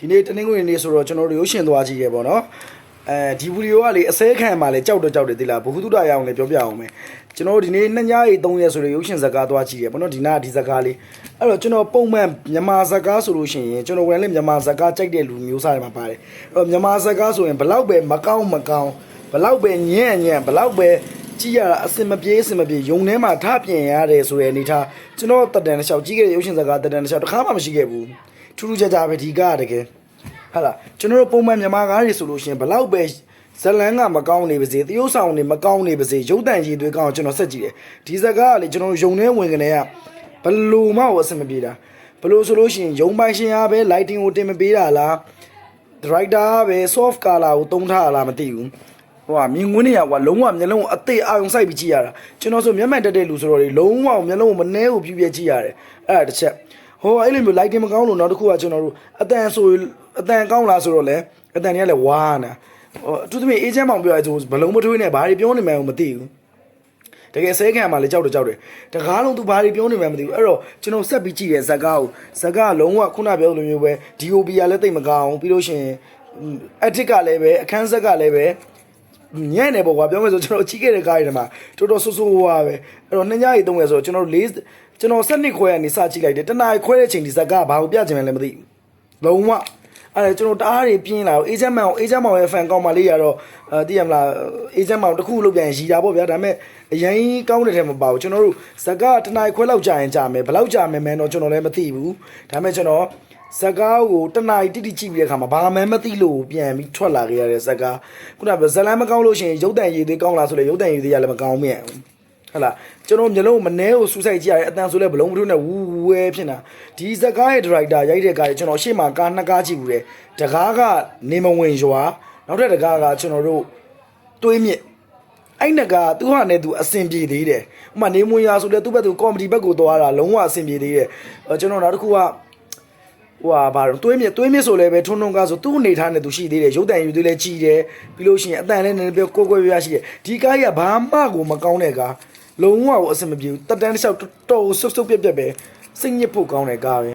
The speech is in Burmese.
ဒီနေ့တနင်္ဂနွေနေ့ဆိုတော့ကျွန်တော်တို့ရုပ်ရှင်သွားကြည့်ရပေါ့နော်အဲဒီဗီဒီယိုကလေအစဲခံမှလေကြောက်တော့ကြောက်တယ်သိလားဘ ഹു တုဒရအောင်လေပြောပြအောင်မယ်ကျွန်တော်တို့ဒီနေ့နှစ်ညရီ3ရက်ဆိုတော့ရုပ်ရှင်ဇာတ်ကားသွားကြည့်ရပေါ့နော်ဒီနားဒီဇာတ်ကားလေးအဲ့တော့ကျွန်တော်ပုံမှန်မြန်မာဇာတ်ကားဆိုလို့ရှိရင်ကျွန်တော်ဝင်လေမြန်မာဇာတ်ကားကြိုက်တဲ့လူမျိုးစားတွေမှာပါတယ်အဲ့တော့မြန်မာဇာတ်ကားဆိုရင်ဘလောက်ပဲမကောင်းမကောင်းဘလောက်ပဲညံ့ညံ့ဘလောက်ပဲကြည့်ရတာအစင်မပြေးအစင်မပြေယုံထဲမှာထပြင်ရတယ်ဆိုတဲ့အနေထားကျွန်တော်တက်တန်တစ်လျှောက်ကြည့်ခဲ့တဲ့ရုပ်ရှင်ဇာတ်ကားတက်တန်တစ်လျှောက်တစ်ခါမှမရှိခဲ့ဘူး ထူးထူးခြားခြားပဲဒီကားကတကယ်ဟာလားကျွန်တော်တို့ပုံမှန်မြန်မာကားတွေဆိုလို့ရှိရင်ဘလောက်ပဲဇလန်းကမကောင်းနေပါစေတရုပ်ဆောင်တွေမကောင်းနေပါစေရုပ်တံရည်တွေကောင်းအောင်ကျွန်တော်ဆက်ကြည့်တယ်ဒီဇာတ်ကားကလေကျွန်တော်တို့ယုံနေဝင်ကနေကဘလို့မှဝအဆင်မပြေတာဘလို့ဆိုလို့ရှိရင်ယုံပိုင်ရှင်အားပဲ lighting ကိုတင်မပေးတာလား director ကပဲ soft color ကိုတုံးထားတာလားမသိဘူးဟိုကမြင်ကွင်းတွေကဟိုကလုံးဝမျက်လုံးကိုအသေးအာရုံစိုက်ပြီးကြည့်ရတာကျွန်တော်ဆိုမျက်မှန်တက်တဲ့လူဆိုတော့လေလုံးဝမျက်လုံးကိုမနှဲကိုပြူပြကြည့်ရတယ်အဲ့ဒါတစ်ချက် ဟိုအဲ့လိုမျိုး lighting မကောင်းလို့နောက်တစ်ခုကကျွန်တော်တို့အတန်ဆိုအတန်ကောင်းလားဆိုတော့လေအတန်တွေကလည်းဝါနာဟိုအထူးသဖြင့်အေဂျင့်မောင်ပြောရဆိုဘလုံးမထွေးနဲ့ဘာတွေပြောနေမှန်းမသိဘူးတကယ်ဆဲခံမှလည်းကြောက်တော့ကြောက်တယ်တကားလုံးသူဘာတွေပြောနေမှန်းမသိဘူးအဲ့တော့ကျွန်တော်ဆက်ပြီးကြည့်ရဲဇက်ကားကိုဇက်ကလုံးဝခုနပြောလိုမျိုးပဲ DOP ကလည်းတိတ်မကောင်းပြီးလို့ရှိရင်အက်တစ်ကလည်းပဲအခန်းဆက်ကလည်းပဲ ညံ့နေပေါ့ကွာပြောမယ်ဆိုကျွန်တော်ကြည့်ခဲ့တဲ့ကားတွေမှာတော်တော်ဆူဆူဝါပဲအဲ့တော့နှစ်ညရီသုံးရဆိုကျွန်တော်လေးကျွန်တော်ဆက်နှစ်ခွဲကနေစကြည့်လိုက်တယ်တနားရီခွဲတဲ့ချိန်ဒီဇက်ကဘာကိုပြချင်မှန်းလည်းမသိဘူးလုံးဝ အဲ့ဒါကျွန်တော်တအားတွေပြင်းလာတော့အေဂျင့်မောင်အေဂျင့်မောင်ရဲ့ fan ကောင်းမလေးရတော့အဲသိရမလားအေဂျင့်မောင်တစ်ခုလုပ်ပြန်ရီတာပေါ့ဗျာဒါပေမဲ့အရင်ကောင်းတဲ့ထဲမပါဘူးကျွန်တော်တို့ဇက်ကတနားရီခွဲလောက်ကြာရင်ကြာမယ်ဘယ်လောက်ကြာမယ်မန်းတော့ကျွန်တော်လည်းမသိဘူးဒါပေမဲ့ကျွန်တော်ဇက်ကားကိုတနားရီတိတိကြည့်ပြီးတဲ့အခါမှာဘာမှမသိလို့ပြန်ပြီးထွက်လာခဲ့ရတဲ့ဇက်ကားခုနကဇလန်မကောင်းလို့ရှိရင်ရုပ်တံရည်သေးကောင်းလားဆိုလေရုပ်တံရည်သေးရလည်းမကောင်းမြန်ဘူး ဟလာကျွန်တော်မျိုးလုံးမနှဲကိုစူးစိုက်ကြည့်ရတယ်အတန်ဆိုလဲဘလုံးမထုံးနဲ့ဝူဝဲဖြစ်နေတာဒီဇကားရဲ့ဒရိုက်တာရိုက်တဲ့ကားကျွန်တော်ရှေ့မှာကားနှစ်ကားကြည့်ဘူးတယ်တကားကနေမဝင်ရွာနောက်ထပ်တကားကကျွန်တော်တို့တွေးမြစ်အဲ့နကသူဟာနဲ့သူအဆင်ပြေသေးတယ်ဥပမာနေမွေရာဆိုလဲသူ့ဘက်သူကော်မတီဘက်ကိုသွားတာလုံးဝအဆင်ပြေသေးတယ်အဲကျွန်တော်နောက်တစ်ခုကဟိုဟာဘာလို့တွေးမြစ်တွေးမြစ်ဆိုလဲပဲထုံထုံကားဆိုသူ့အနေထားနဲ့သူရှိသေးတယ်ရုပ်တံယူသေးလဲကြည်တယ်ပြီးလို့ရှိရင်အတန်လည်းနည်းနည်းပြောကိုယ်ကိုယ်ပြပြရှိတယ်ဒီကားကြီးကဘာမှကိုမကောင်းတဲ့ကား လုံးဝကိုအဆင်မပြေဘူးတက်တန်းတစ်လျှောက်တော်တော်ဆုပ်ဆုပ်ပြက်ပြက်ပဲစိတ်ညစ်ဖို့ကောင်းတဲ့ကားပဲ